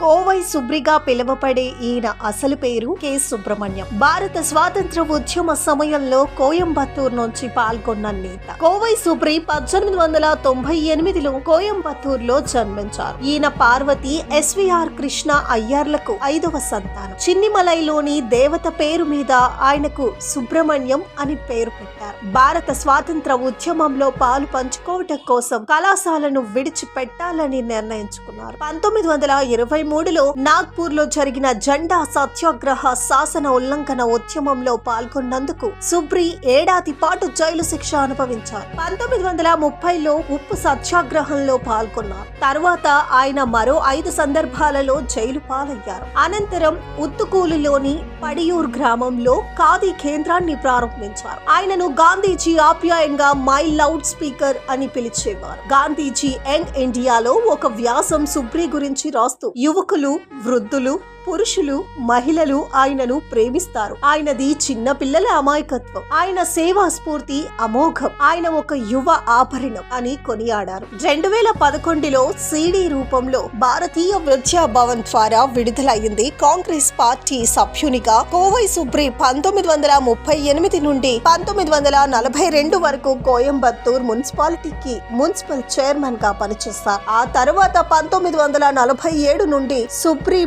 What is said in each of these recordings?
కోవై సుబ్రిగా పిలువబడే ఈయన అసలు పేరు కె. సుబ్రహ్మణ్యం. భారత స్వాతంత్ర ఉద్యమ సమయంలో కోయంబత్తూర్ నుంచి పాల్గొన్న నేత. కోవై సుబ్రి పద్దెనిమిది వందల తొంభై ఎనిమిదిలో కోయంబత్తూర్లో జన్మించారు. ఈయన పార్వతి ఎస్విఆర్ కృష్ణ అయ్యార్లకు ఐదవ సంతానం. చిన్నిమలైలోని దేవత పేరు మీద ఆయనకు సుబ్రహ్మణ్యం అని పేరు పెట్టారు. భారత స్వాతంత్ర ఉద్యమంలో పాలు పంచుకోవటం కోసం కళాశాలను విడిచిపెట్టాలని నిర్ణయించుకున్నారు. పంతొమ్మిది వందల ఇరవై మూడులో నాగ్పూర్లో జరిగిన జెండా సత్యాగ్రహ శాసన ఉల్లంఘన ఉద్యమంలో పాల్గొన్నందుకు సుబ్రి ఏడాది పాటు జైలు శిక్ష అనుభవించారు. పంతొమ్మిది వందల ముప్పైలో ఉప్పు సత్యాగ్రహంలో పాల్గొన్నారు. తర్వాత ఆయన మరో ఐదు సందర్భాలలో జైలు పాలయ్యారు. అనంతరం ఉత్తుకూలులోని పడియూర్ గ్రామంలో ఖాదీ కేంద్రాన్ని ప్రారంభించారు. ఆయనను గాంధీజీ ఆప్యాయంగా మై లౌడ్ స్పీకర్ అని పిలిచేవారు. గాంధీజీ యంగ్ ఇండియాలో ఒక వ్యాసం సుబ్రీ గురించి రాస్తూ యువకులు వృద్ధులు పురుషులు మహిళలు ఆయనను ప్రేమిస్తారు. ఆయనది చిన్న పిల్లల అమాయకత్వం. ఆయన సేవా స్ఫూర్తి అమోఘం. ఆయన ఒక యువ ఆభరణం అని కొనియాడారు. రెండు వేల పదకొండులో సిడి రూపంలో భారతీయ విద్యా భవన్ ద్వారా విడుదలైంది కాంగ్రెస్ పార్టీ సభ్యునిగా కోవై సుబ్రి పంతొమ్మిది వందల ముప్పై ఎనిమిది నుండి పంతొమ్మిది వందల నలభై రెండు వరకు కోయంబత్తూర్ మున్సిపాలిటీకి మున్సిపల్ చైర్మన్గా పనిచేస్తారు. ఆ తర్వాత పంతొమ్మిది వందల నలభై ఏడు నుండి సుబ్రి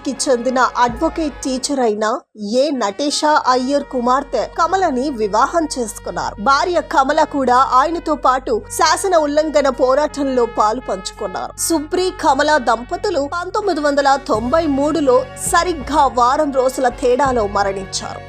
పొల్లాచికి చెందిన అడ్వకేట్ టీచర్ అయిన ఏ నటేషా అయ్యర్ కుమార్తె కమలని వివాహం చేసుకున్నారు. భార్య కమల కూడా ఆయనతో పాటు శాసన ఉల్లంఘన పోరాటంలో పాలు పంచుకున్నారు. సుబ్రి కమల దంపతులు పంతొమ్మిది వందల తొంభై మూడులో సరిగ్గా వారం రోజుల తేడాలో మరణించారు.